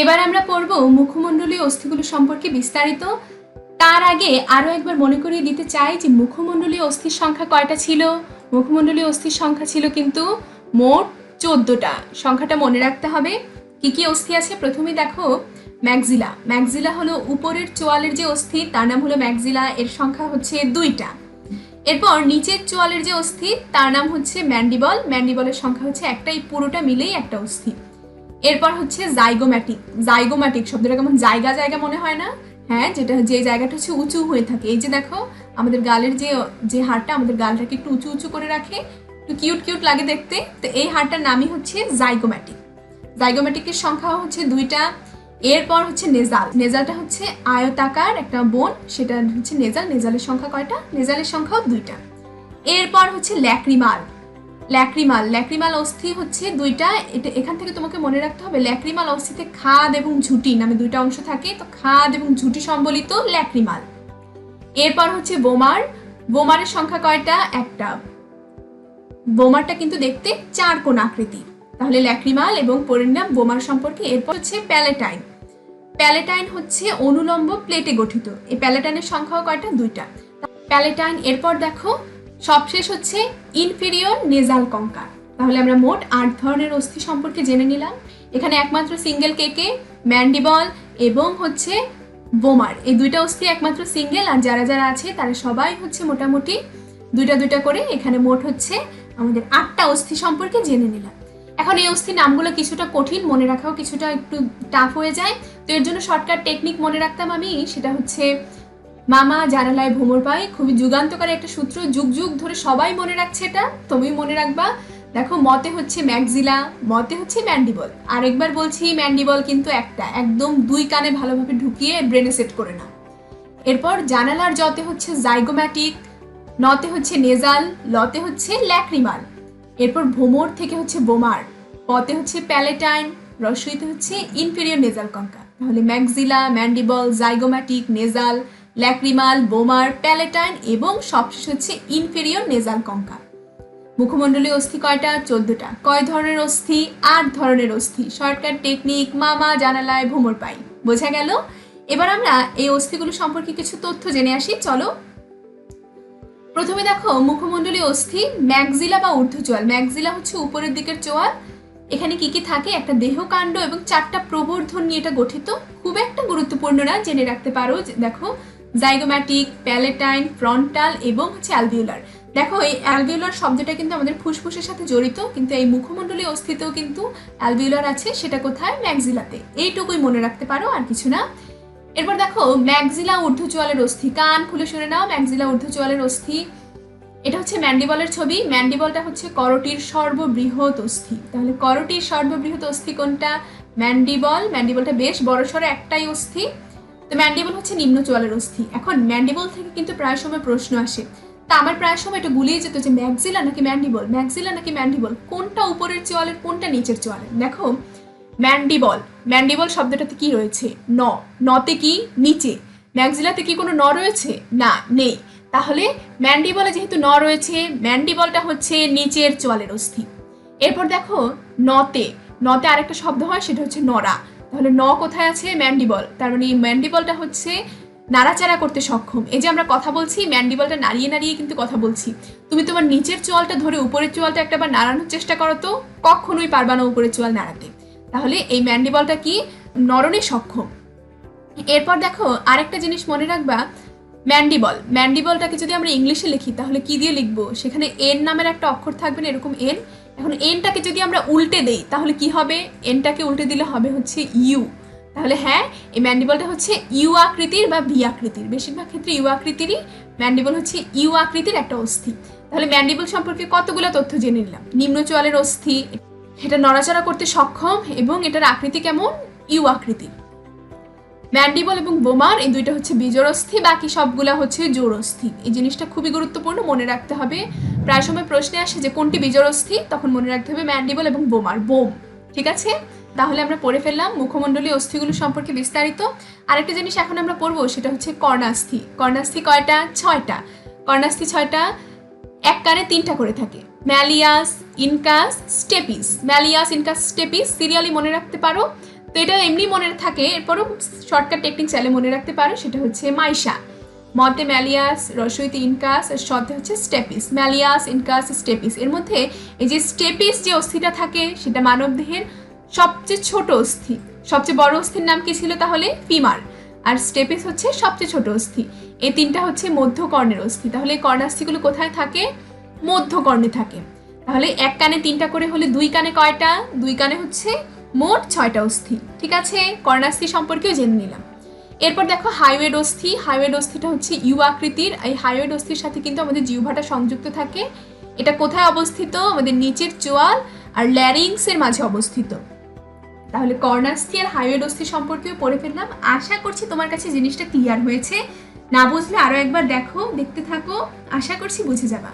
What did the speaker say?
এবার আমরা পড়ব মুখমণ্ডলীয় অস্থিগুলো সম্পর্কে বিস্তারিত। তার আগে আরও একবার মনে করিয়ে দিতে চাই যে মুখমণ্ডলীয় অস্থির সংখ্যা কয়টা ছিল? মুখমণ্ডলীয় অস্থির সংখ্যা ছিল কিন্তু মোট চোদ্দোটা। সংখ্যাটা মনে রাখতে হবে। কি কি অস্থি আছে? প্রথমে দেখো ম্যাগজিলা ম্যাগজিলা হলো উপরের চোয়ালের যে অস্থি, তার নাম হলো ম্যাগজিলা এর সংখ্যা হচ্ছে দুইটা। এরপর নিচের চোয়ালের যে অস্থি, তার নাম হচ্ছে ম্যান্ডিবল। ম্যান্ডিবলের সংখ্যা হচ্ছে একটাই, পুরোটা মিলেই একটা অস্থি। এরপর হচ্ছে জাইগোম্যাটিক জাইগোম্যাটিক শব্দটা কেমন? জায়গা জায়গা মনে হয় না? হ্যাঁ যেটা যে জায়গাটা হচ্ছে উঁচু হয়ে থাকে। এই যে দেখো, আমাদের গালের যে যে হাড়টা, আমাদের গালটাকে একটু উঁচু উঁচু করে রাখে। একটু কিউট কিউট লাগে দেখতে। তো এই হাড়টার নামই হচ্ছে জাইগোম্যাটিক জাইগোম্যাটিকের সংখ্যা হচ্ছে দুইটা। এরপর হচ্ছে নেজাল নেজালটা হচ্ছে আয়তাকার একটা বোন। সেটা হচ্ছে নেজাল নেজালের সংখ্যা কয়টা? নেজালের সংখ্যাও দুইটা। এরপর হচ্ছে ল্যাক্রিমাল ল্যাক্রিমাল। ল্যাক্রিমাল অস্থি হচ্ছে দুইটা, এটা এখান থেকে তোমাকে মনে রাখতে হবে, ল্যাক্রিমাল অস্থিতে খাদ এবং ঝুটি নামে দুইটা অংশ থাকে, তো খাদ এবং ঝুটি সম্বলিত ল্যাক্রিমাল। এরপর হচ্ছে বোমার। বোমারের সংখ্যা কয়টা? একটা। বোমারটা কিন্তু দেখতে চার কোণ আকৃতি। তাহলে ল্যাক্রিমাল এবং পরিণাম বোমার সম্পর্কে এরপর হচ্ছে প্যালেটাইন। প্যালেটাইন হচ্ছে অনুলম্ব প্লেটে গঠিত। এই প্যালেটাইনের সংখ্যাও কয়টা? দুইটা। প্যালেটাইন, এরপর দেখো সবশেষ হচ্ছে ইনফেরিয়র নেজাল কঙ্কার তাহলে আমরা মোট আট ধরনের অস্থি সম্পর্কে জেনে নিলাম। এখানে একমাত্র সিঙ্গেল কেকে ম্যান্ডিবল এবং হচ্ছে বোমার। এই দুইটা অস্থি একমাত্র সিঙ্গেল আর যারা যারা আছে, তারা সবাই হচ্ছে মোটামুটি দুইটা দুইটা করে এখানে মোট হচ্ছে আমাদের আটটা অস্থি সম্পর্কে জেনে নিলাম। এখন এই অস্থির নামগুলো কিছুটা কঠিন, মনে রাখাও কিছুটা একটু টাফ হয়ে যায়। তো এর জন্য শর্টকাট টেকনিক মনে রাখতাম আমি, সেটা হচ্ছে মামা জানালায় ভ্রমর পায়, খুবই যুগান্তকারী একটা সূত্র, যুগ যুগ ধরে সবাই মনে রাখছে এটা, তুমি মনে রাখবা। দেখো, মতে হচ্ছে ম্যাকজিলা, মতে হচ্ছে ম্যান্ডিবল। আরেকবার বলছি, ম্যান্ডিবল কিন্তু একটা, একদম দুই কানে ভালোভাবে ঢুকিয়ে ব্রেনে সেট করে না এরপর জানালার যতে হচ্ছে জাইগোম্যাটিক নতে হচ্ছে নেজাল লতে হচ্ছে ল্যাক্রিমাল এরপর ভোমর থেকে হচ্ছে বোমার, পতে হচ্ছে প্যালেটাইন রসইতে হচ্ছে ইনফেরিয়র নেজাল কঙ্কা তাহলে maxilla, mandible zygomatic nasal lacrimal, vomer, palatine এবং সবশেষ হচ্ছে ইনফেরিয়র নেজাল কঙ্কা মুখমণ্ডলীয় অস্থি কয়টা? চোদ্দটা। কয় ধরনের অস্থি? আট ধরনের অস্থি। শর্টকাট টেকনিক, মামা, জানালায় ভ্রমর পাই। বোঝা গেল? এবার আমরা এই অস্থিগুলো সম্পর্কে কিছু তথ্য জেনে আসি। চলো। প্রথমে দেখো মুখমণ্ডলীয় অস্থি, ম্যাগজিলা বা ঊর্ধ্বচোয়াল। ম্যাগজিলা হচ্ছে উপরের দিকের চোয়াল। এখানে কি কি থাকে? একটা দেহকাণ্ড এবং চারটা প্রবর্ধন নিয়ে এটা গঠিত। খুব একটা গুরুত্বপূর্ণ না, জেনে রাখতে পারো। দেখো জাইগোম্যাটিক, প্যালেটাইন, ফ্রন্টাল এবং হচ্ছে অ্যালভিউলার। দেখো, এই অ্যালভিউলার শব্দটা কিন্তু আমাদের ফুসফুসের সাথে জড়িত, কিন্তু এই মুখমণ্ডলীয় অস্থিতেও কিন্তু অ্যালভিউলার আছে, সেটা কোথায়? ম্যাগজিলাতে। এইটুকুই মনে রাখতে পারো, আর কিছু না। এরপর দেখো, ম্যাগজিলা ঊর্ধ্বচোয়ালের অস্থি। কান খুলে শুনে নাও, ম্যাগজিলা ঊর্ধ্বচোয়ালের অস্থি। এটা হচ্ছে ম্যান্ডিবলের ছবি। ম্যান্ডিবলটা হচ্ছে করটির সর্ববৃহৎ অস্থি। তাহলে করটির সর্ববৃহৎ অস্থি কোনটা? ম্যান্ডিবল। ম্যান্ডিবলটা বেশ বড়সড় একটাই অস্থি। তো ম্যান্ডিবল হচ্ছে নিম্ন চোয়ালের অস্থি। এখন ম্যান্ডিবল থেকে কিন্তু প্রায় সময় প্রশ্ন আসে। তা আমার প্রায় সময় এটা গুলিয়ে যেত যে ম্যাগজিলা নাকি ম্যান্ডিবল ম্যাগজিলা নাকি ম্যান্ডিবল কোনটা উপরের চোয়ালের, কোনটা নিচের চোয়ালের? দেখো ম্যান্ডিবল ম্যান্ডিবল শব্দটাতে কি রয়েছে? ন। নতে কি? নিচে। ম্যাগজিলাতে কি কোনো ন রয়েছে? না, নেই। তাহলে ম্যান্ডিবলে যেহেতু ন রয়েছে ম্যান্ডিবলটা হচ্ছে নিচের চোয়ালের অস্থি। এরপর দেখো, নতে। নতে আরেকটা শব্দ হয়, সেটা হচ্ছে নড়া। তাহলে ন কোথায় আছে? ম্যান্ডিবল। তার মানে এই ম্যান্ডিবলটা হচ্ছে নাড়াচাড়া করতে সক্ষম। এই যে আমরা কথা বলছি, ম্যান্ডিবলটা নাড়িয়ে নাড়িয়ে কিন্তু কথা বলছি। তুমি তোমার নিচের চোয়ালটা ধরে উপরের চোয়ালটা একটাবার নাড়ানোর চেষ্টা করো তো, কখনোই পারবা না উপরের চোয়াল নাড়াতে। তাহলে এই ম্যান্ডিবলটা কি? নরণে সক্ষম। এরপর দেখো, আরেকটা জিনিস মনে রাখবা, ম্যান্ডিবল। ম্যান্ডিবলটাকে যদি আমরা ইংলিশে লিখি, তাহলে কি দিয়ে লিখব? সেখানে এন নামের একটা অক্ষর থাকবে না, এরকম এন। এখন এনটাকে যদি আমরা উল্টে দেই, তাহলে কি হবে? এনটাকে উল্টে দিলে হবে হচ্ছে ইউ। তাহলে হ্যাঁ এই ম্যান্ডিবলটা হচ্ছে ইউ আকৃতির বা ভি আকৃতির। বেশিরভাগ ক্ষেত্রে ইউ আকৃতিরই, ম্যান্ডিবল হচ্ছে ইউ আকৃতির একটা অস্থি। তাহলে ম্যান্ডিবল সম্পর্কে কতগুলো তথ্য জেনে নিলাম? নিম্ন চোয়ালের অস্থি, এটা নড়াচড়া করতে সক্ষম এবং এটার আকৃতি কেমন? ইউ আকৃতির। ম্যান্ডিবল এবং বোমার, এই দুইটা হচ্ছে বীজরস্থি বাকি সবগুলা হচ্ছে জোরস্থি এই জিনিসটা খুবই গুরুত্বপূর্ণ, মনে রাখতে হবে। প্রায় সময় প্রশ্নে আসে যে, কোনটি বীজরস্থি তখন মনে রাখতে হবে ম্যান্ডিবল এবং বোমার, বোম। ঠিক আছে? তাহলে আমরা পড়ে ফেললাম মুখমণ্ডলী অস্থিগুলো সম্পর্কে বিস্তারিত। আরেকটা জিনিস এখন আমরা পড়ব, সেটা হচ্ছে কর্ণাস্থি। কর্ণাস্থি কয়টা? ছয়টা। কর্ণাস্থি ছয়টা এক কানে তিনটা করে থাকে। Malleus, incus, stapes. Malleus, incus, stapes, serially মনে রাখতে পারো। তো এটা এমনি মনে থাকে, এরপরও শর্টকাট টেকনিক চাইলে মনে রাখতে পারো, সেটা হচ্ছে মাইশা। মতে ম্যালিয়াস রসইতে ইনকাস আর সতে হচ্ছে স্টেপিস ম্যালিয়াস ইনকাস স্টেপিস এর মধ্যে এই যে স্টেপিস যে অস্থিটা থাকে, সেটা মানবদেহের সবচেয়ে ছোট অস্থি। সবচেয়ে বড় অস্থির নাম কি ছিল তাহলে? ফিমার আর স্টেপিস হচ্ছে সবচেয়ে ছোট অস্থি। এই তিনটা হচ্ছে মধ্যকর্ণের অস্থি। তাহলে কর্ণাস্থিগুলো কোথায় থাকে? মধ্যকর্ণে থাকে। তাহলে এক কানে তিনটা করে হলে দুই কানে কয়টা? দুই কানে হচ্ছে মোট ছয়টা অস্থি। ঠিক আছে? কর্ণাস্থি সম্পর্কেও জেনে নিলাম। এরপর দেখো হাইওয়েড অস্থি হাইওয়েড অস্থিটা হচ্ছে ইউ আকৃতির। এই হাইওয়েড অস্থির সাথে কিন্তু আমাদের জিহ্বাটা সংযুক্ত থাকে। এটা কোথায় অবস্থিত? আমাদের নিচের চোয়াল আর ল্যারিংসের মাঝে অবস্থিত। তাহলে কর্ণাস্থি আর হাইওয়েড অস্থি সম্পর্কেও পড়ে ফেললাম। আশা করছি তোমার কাছে জিনিসটা ক্লিয়ার হয়েছে। না বুঝলে আরও একবার দেখো, দেখতে থাকো। আশা করছি বুঝে যাবা।